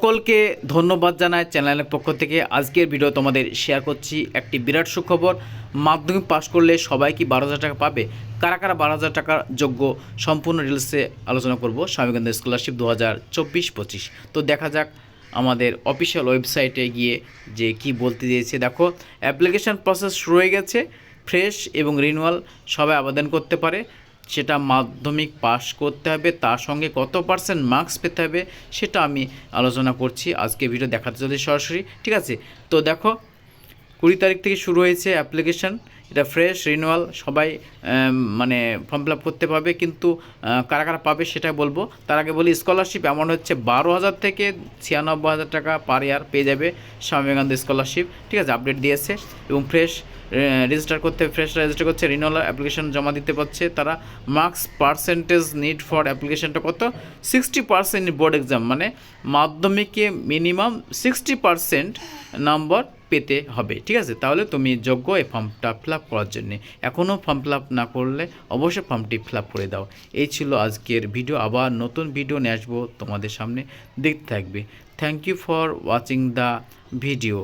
সকলকে ধন্যবাদ জানাই চ্যানেলের পক্ষ থেকে। আজকের ভিডিও তোমাদের শেয়ার করছি একটি বিরাট সুখবর। মাধ্যমিক পাশ করলে সবাই কি বারো হাজার টাকা পাবে? কারা কারা বারো হাজার টাকার যোগ্য? সম্পূর্ণ রিলসে আলোচনা করব স্বামীগন্ধ স্কলারশিপ দু হাজার চব্বিশ পঁচিশ তো দেখা যাক আমাদের অফিসিয়াল ওয়েবসাইটে গিয়ে যে কি বলতে দিয়েছে। দেখো অ্যাপ্লিকেশন প্রসেস শুরু হয়ে গেছে ফ্রেশ এবং রিনুয়াল সবাই আবেদন করতে পারে। সেটা মাধ্যমিক পাস করতে হবে, তার সঙ্গে কত পার্সেন্ট মার্কস পেতে হবে সেটা আমি আলোচনা করছি। আজকে ভিডিও দেখাতে চলে সরাসরি, ঠিক আছে? তো দেখো, কুড়ি তারিখ থেকে শুরু হয়েছে অ্যাপ্লিকেশন এটা ফ্রেশ রিনুয়াল সবাই মানে ফর্ম ফিল আপ করতে পারবে, কিন্তু কারা কারা পাবে সেটা বলব। তার আগে বলি স্কলারশিপ এমন হচ্ছে বারো হাজার থেকে ছিয়ানব্বই হাজার টাকা পার ইয়ার পেয়ে যাবে স্বামী বিবেকানন্দ স্কলারশিপ ঠিক আছে? আপডেট দিয়েছে এবং ফ্রেশ রেজিস্টার করতে ফ্রেশ রেজিস্টার করছে রিনুয়াল অ্যাপ্লিকেশন জমা দিতে পারছে। তারা মার্কস পার্সেন্টেজ নিড ফর অ্যাপ্লিকেশনটা কত? সিক্সটি পার্সেন্ট বোর্ড এক্সাম মানে মাধ্যমিকে মিনিমাম সিক্সটি পার্সেন্ট নম্বর পেতে হবে, ঠিক আছে? তাহলে তুমি যোগ্য এই ফর্মটা ফিল আপ করার জন্যে। এখনও ফর্ম ফিল আপ না করলে অবশ্যই ফর্মটি ফিল আপ করে দাও। এই ছিল আজকের ভিডিও আবার নতুন ভিডিও নিয়ে আসব তোমাদের সামনে। দেখতে থাকবে। Thank you for watching the video